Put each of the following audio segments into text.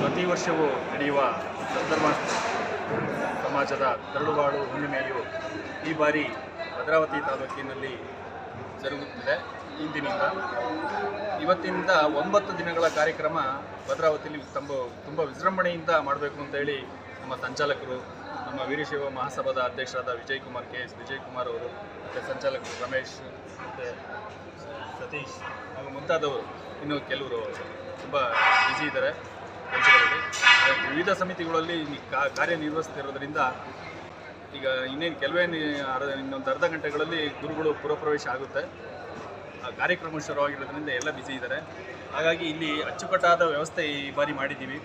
ಪ್ರತಿ ವರ್ಷವೂ ನಡೆಯುವ ಸಂದರ್ಭ ಸಮಾಜದ ತರಳುಬಾಳು ಹುಣ್ಣಿಮೆಯು ಈ ಬಾರಿ ಭದ್ರಾವತಿ ತಾಲೂಕಿನಲ್ಲಿ ಜರುಗುತ್ತಿದೆ. ಇಂದಿನಿಂದ ಇವತ್ತಿನಿಂದ ಒಂಬತ್ತು ದಿನಗಳ ಕಾರ್ಯಕ್ರಮ ಭದ್ರಾವತಿಯಲ್ಲಿ ತುಂಬ ತುಂಬ ವಿಜೃಂಭಣೆಯಿಂದ ಮಾಡಬೇಕು ಅಂತೇಳಿ ನಮ್ಮ ಸಂಚಾಲಕರು, ನಮ್ಮ ವೀರಶೈವ ಮಹಾಸಭಾದ ಅಧ್ಯಕ್ಷರಾದ ವಿಜಯ್ ಕುಮಾರ್ ಕೆ ಎಸ್ ವಿಜಯ್ ಕುಮಾರ್ ಅವರು, ಮತ್ತು ಸಂಚಾಲಕರು ರಮೇಶ್, ಮತ್ತು ಸತೀಶ್, ಹಾಗೂ ಮುಂತಾದವರು, ಇನ್ನು ಕೆಲವರು ತುಂಬ ಬ್ಯುಸಿ ಇದ್ದಾರೆ. ಕೆಲಸಗಳಲ್ಲಿ ವಿವಿಧ ಸಮಿತಿಗಳಲ್ಲಿ ಕಾರ್ಯನಿರ್ವಹಿಸ್ತಿರೋದ್ರಿಂದ ಈಗ ಇನ್ನೇನು ಕೆಲವೇ ಇನ್ನೊಂದು ಅರ್ಧ ಗಂಟೆಗಳಲ್ಲಿ ಗುರುಗಳು ಪುರಪ್ರವೇಶ ಆಗುತ್ತೆ. ಕಾರ್ಯಕ್ರಮ ಶುರುವಾಗಿರೋದ್ರಿಂದ ಎಲ್ಲ ಬ್ಯುಸಿ ಇದ್ದಾರೆ ಹಾಗಾಗಿ ಇಲ್ಲಿ ಅಚ್ಚುಕಟ್ಟಾದ ವ್ಯವಸ್ಥೆ ಈ ಬಾರಿ ಮಾಡಿದ್ದೀವಿ.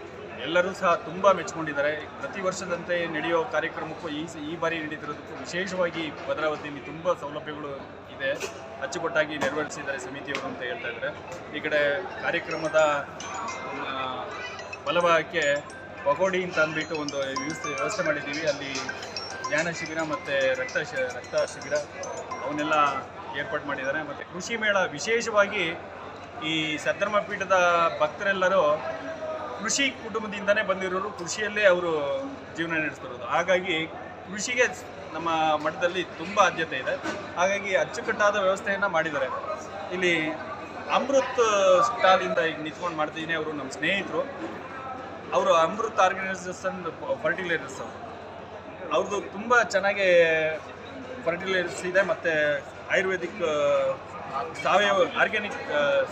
ಎಲ್ಲರೂ ಸಹ ತುಂಬ ಮೆಚ್ಕೊಂಡಿದ್ದಾರೆ. ಪ್ರತಿ ವರ್ಷದಂತೆ ನಡೆಯೋ ಕಾರ್ಯಕ್ರಮಕ್ಕೂ ಈ ಈ ಬಾರಿ ನಡೀತಿರೋದಕ್ಕೂ ವಿಶೇಷವಾಗಿ ಭದ್ರಾವತಿಯಲ್ಲಿ ತುಂಬ ಸೌಲಭ್ಯಗಳು ಇದೆ. ಅಚ್ಚುಕಟ್ಟಾಗಿ ನೆರವೇರಿಸಿದ್ದಾರೆ ಸಮಿತಿಯವರು ಅಂತ ಹೇಳ್ತಾ ಇದ್ದಾರೆ. ಈ ಕಡೆ ಕಾರ್ಯಕ್ರಮದ ಬಲಭಾಗಕ್ಕೆ ಪಗೋಡಿ ಅಂತ ಅಂದ್ಬಿಟ್ಟು ಒಂದು ವ್ಯವಸ್ಥೆ ವ್ಯವಸ್ಥೆ ಮಾಡಿದ್ದೀವಿ. ಅಲ್ಲಿ ಜ್ಞಾನ ಶಿಬಿರ ಮತ್ತು ರಕ್ತ ರಕ್ತ ಶಿಬಿರ ಅವನ್ನೆಲ್ಲ ಏರ್ಪಾಡು ಮಾಡಿದ್ದಾರೆ. ಮತ್ತು ಕೃಷಿ ಮೇಳ ವಿಶೇಷವಾಗಿ ಈ ಸದ್ಧರ್ಮ ಪೀಠದ ಭಕ್ತರೆಲ್ಲರೂ ಕೃಷಿ ಕುಟುಂಬದಿಂದನೇ ಬಂದಿರೋರು. ಕೃಷಿಯಲ್ಲೇ ಅವರು ಜೀವನ ನಡೆಸ್ತಿರೋದು. ಹಾಗಾಗಿ ಕೃಷಿಗೆ ನಮ್ಮ ಮಠದಲ್ಲಿ ತುಂಬ ಆದ್ಯತೆ ಇದೆ. ಹಾಗಾಗಿ ಅಚ್ಚುಕಟ್ಟಾದ ವ್ಯವಸ್ಥೆಯನ್ನು ಮಾಡಿದ್ದಾರೆ. ಇಲ್ಲಿ ಅಮೃತ್ ಸ್ಟಾಲಿಂದ ಈಗ ನಿಂತ್ಕೊಂಡು ಮಾಡ್ತಿದ್ದೀನಿ. ಅವರು ನಮ್ಮ ಸ್ನೇಹಿತರು. ಅವರು ಅಮೃತ್ ಆರ್ಗನೈಸೇಷನ್ ಫರ್ಟಿಲೈಸರ್ಸ್ ಅವರು. ಅವ್ರದ್ದು ತುಂಬ ಚೆನ್ನಾಗಿ ಫರ್ಟಿಲೈಸರ್ಸ್ ಇದೆ ಮತ್ತು ಆಯುರ್ವೇದಿಕ್ ಸಾವಯವ, ಆರ್ಗ್ಯಾನಿಕ್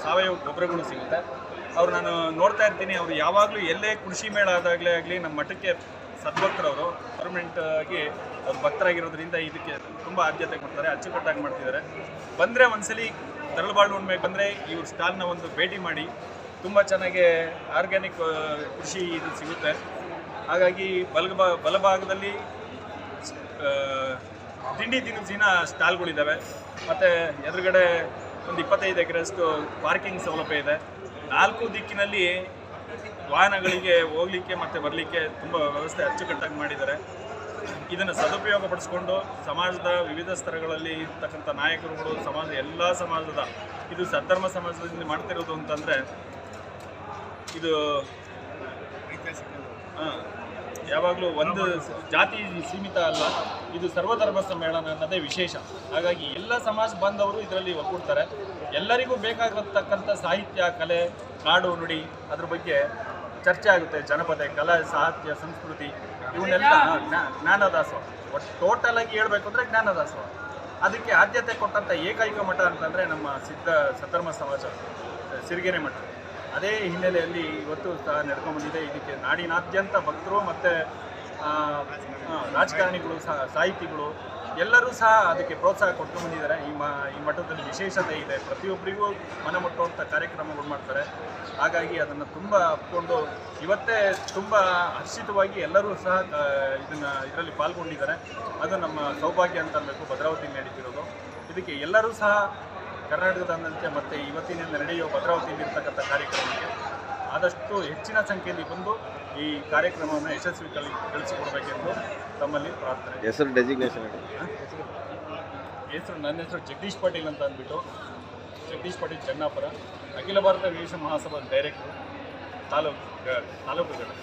ಸಾವಯವ ಗೊಬ್ಬರಗಳು ಸಿಗುತ್ತೆ. ಅವ್ರು ನಾನು ನೋಡ್ತಾ ಇರ್ತೀನಿ, ಅವರು ಯಾವಾಗಲೂ ಎಲ್ಲೇ ಕೃಷಿ ಮೇಳ ಆದಾಗಲೇ ಆಗಲಿ, ನಮ್ಮ ಮಠಕ್ಕೆ ಸದ್ಭಕ್ತರವರು ಪರ್ಮನೆಂಟ್ ಆಗಿ ಅವ್ರು ಭಕ್ತರಾಗಿರೋದ್ರಿಂದ ಇದಕ್ಕೆ ತುಂಬ ಆದ್ಯತೆ ಕೊಡ್ತಾರೆ, ಅಚ್ಚುಕಟ್ಟಾಗಿ ಮಾಡ್ತಿದ್ದಾರೆ. ಬಂದರೆ ಒಂದ್ಸಲಿ ತರಳುಬಾಳು ಹುಣ್ಣಿಮೆಗೆ ಬಂದರೆ ಇವ್ರ ಸ್ಟಾಲ್ನ ಒಂದು ಭೇಟಿ ಮಾಡಿ ತುಂಬ ಚೆನ್ನಾಗಿ ಆರ್ಗ್ಯಾನಿಕ್ ಕೃಷಿ ಇದು ಸಿಗುತ್ತೆ. ಹಾಗಾಗಿ ಬಲ ಬಲಭಾಗದಲ್ಲಿ ತಿಂಡಿ ತಿನಿಸಿನ ಸ್ಟಾಲ್ಗಳಿದ್ದಾವೆ. ಮತ್ತು ಎದುರುಗಡೆ ಒಂದು ಇಪ್ಪತ್ತೈದು ಎಕರೆಷ್ಟು ಪಾರ್ಕಿಂಗ್ ಸೌಲಭ್ಯ ಇದೆ. ನಾಲ್ಕು ದಿಕ್ಕಿನಲ್ಲಿ ವಾಹನಗಳಿಗೆ ಹೋಗ್ಲಿಕ್ಕೆ ಮತ್ತು ಬರಲಿಕ್ಕೆ ತುಂಬ ವ್ಯವಸ್ಥೆ ಅಚ್ಚುಕಟ್ಟಾಗಿ ಮಾಡಿದ್ದಾರೆ. ಇದನ್ನು ಸದುಪಯೋಗ ಪಡಿಸ್ಕೊಂಡು ಸಮಾಜದ ವಿವಿಧ ಸ್ತರಗಳಲ್ಲಿ ಇರ್ತಕ್ಕಂಥ ನಾಯಕರುಗಳು, ಸಮಾಜ, ಎಲ್ಲ ಸಮಾಜದ, ಇದು ಸದ್ಧರ್ಮ ಸಮಾಜದಿಂದ ಮಾಡ್ತಿರೋದು ಅಂತಂದರೆ ಇದು ಹಾಂ. ಯಾವಾಗಲೂ ಒಂದು ಜಾತಿ ಸೀಮಿತ ಅಲ್ಲ, ಇದು ಸರ್ವಧರ್ಮ ಸಮ್ಮೇಳನ ಅನ್ನೋದೇ ವಿಶೇಷ. ಹಾಗಾಗಿ ಎಲ್ಲ ಸಮಾಜ ಬಂದವರು ಇದರಲ್ಲಿ ಒಗ್ಗೂಡ್ತಾರೆ. ಎಲ್ಲರಿಗೂ ಬೇಕಾಗಿರ್ತಕ್ಕಂಥ ಸಾಹಿತ್ಯ, ಕಲೆ ನಾಡು ನುಡಿ ಅದ್ರ ಬಗ್ಗೆ ಚರ್ಚೆ ಆಗುತ್ತೆ. ಜನಪದ, ಕಲಾ, ಸಾಹಿತ್ಯ, ಸಂಸ್ಕೃತಿ ಇವನ್ನೆಲ್ಲ ಜ್ಞಾ- ಜ್ಞಾನದಾಸೋಹ. ಒಟ್ಟು ಟೋಟಲ್ ಆಗಿ ಹೇಳ್ಬೇಕು ಅಂದರೆ ಜ್ಞಾನದಾಸೋಹ. ಅದಕ್ಕೆ ಆದ್ಯತೆ ಕೊಟ್ಟಂಥ ಏಕೈಕ ಮಠ ಅಂತಂದರೆ ನಮ್ಮ ಸಿದ್ಧ ಸದ್ಧರ್ಮ ಸಮಾಜ, ಸಿರಿಗೆರೆ ಮಠ. ಅದೇ ಹಿನ್ನೆಲೆಯಲ್ಲಿ ಇವತ್ತು ಸಹ ನಡ್ಕೊಂಡ್ಬಂದಿದೆ. ಇದಕ್ಕೆ ನಾಡಿನಾದ್ಯಂತ ಭಕ್ತರು ಮತ್ತು ರಾಜಕಾರಣಿಗಳು ಸಹ, ಸಾಹಿತಿಗಳು ಎಲ್ಲರೂ ಸಹ ಅದಕ್ಕೆ ಪ್ರೋತ್ಸಾಹ ಕೊಟ್ಟು ಬಂದಿದ್ದಾರೆ. ಈ ಮ, ಈ ಮಠದಲ್ಲಿ ವಿಶೇಷತೆ ಇದೆ. ಪ್ರತಿಯೊಬ್ಬರಿಗೂ ಮನ ಮುಟ್ಟುವಂಥ ಕಾರ್ಯಕ್ರಮಗಳು ಮಾಡ್ತಾರೆ. ಹಾಗಾಗಿ ಅದನ್ನು ತುಂಬ ಒಪ್ಕೊಂಡು ಇವತ್ತೇ ತುಂಬ ಹರ್ಷಿತವಾಗಿ ಎಲ್ಲರೂ ಸಹ ಇದನ್ನು ಇದರಲ್ಲಿ ಪಾಲ್ಗೊಂಡಿದ್ದಾರೆ. ಅದು ನಮ್ಮ ಸೌಭಾಗ್ಯ ಅಂತ ಅನ್ಬೇಕು ಭದ್ರಾವತಿ ನಡೀತಿರೋದು ಇದಕ್ಕೆ ಎಲ್ಲರೂ ಸಹ ಕರ್ನಾಟಕದಾದ್ಯಂತ ಮತ್ತು ಇವತ್ತಿನಿಂದ ನಡೆಯುವ ಭದ್ರಾವತಿ ಇರ್ತಕ್ಕಂಥ ಕಾರ್ಯಕ್ರಮಕ್ಕೆ ಆದಷ್ಟು ಹೆಚ್ಚಿನ ಸಂಖ್ಯೆಯಲ್ಲಿ ಬಂದು ಈ ಕಾರ್ಯಕ್ರಮವನ್ನು ಯಶಸ್ವಿ ಕಲಿ ಕಳಿಸಿಕೊಡಬೇಕೆಂದು ತಮ್ಮಲ್ಲಿ ಪ್ರಾರ್ಥನೆ. ಹೆಸರು ಡೆಸಿಗ್ನೇಷನ್ ಹೆಸರು ನನ್ನ ಹೆಸರು ಜಗದೀಶ್ ಪಾಟೀಲ್ ಅಂತ ಅಂದ್ಬಿಟ್ಟು ಜಗದೀಶ್ ಪಾಟೀಲ್ ಚೆನ್ನಾಪುರ ಅಖಿಲ ಭಾರತ ವೀರಶ ಮಹಾಸಭಾ ಡೈರೆಕ್ಟರ್ ತಾಲೂಕು ತಾಲೂಕುಗಳು.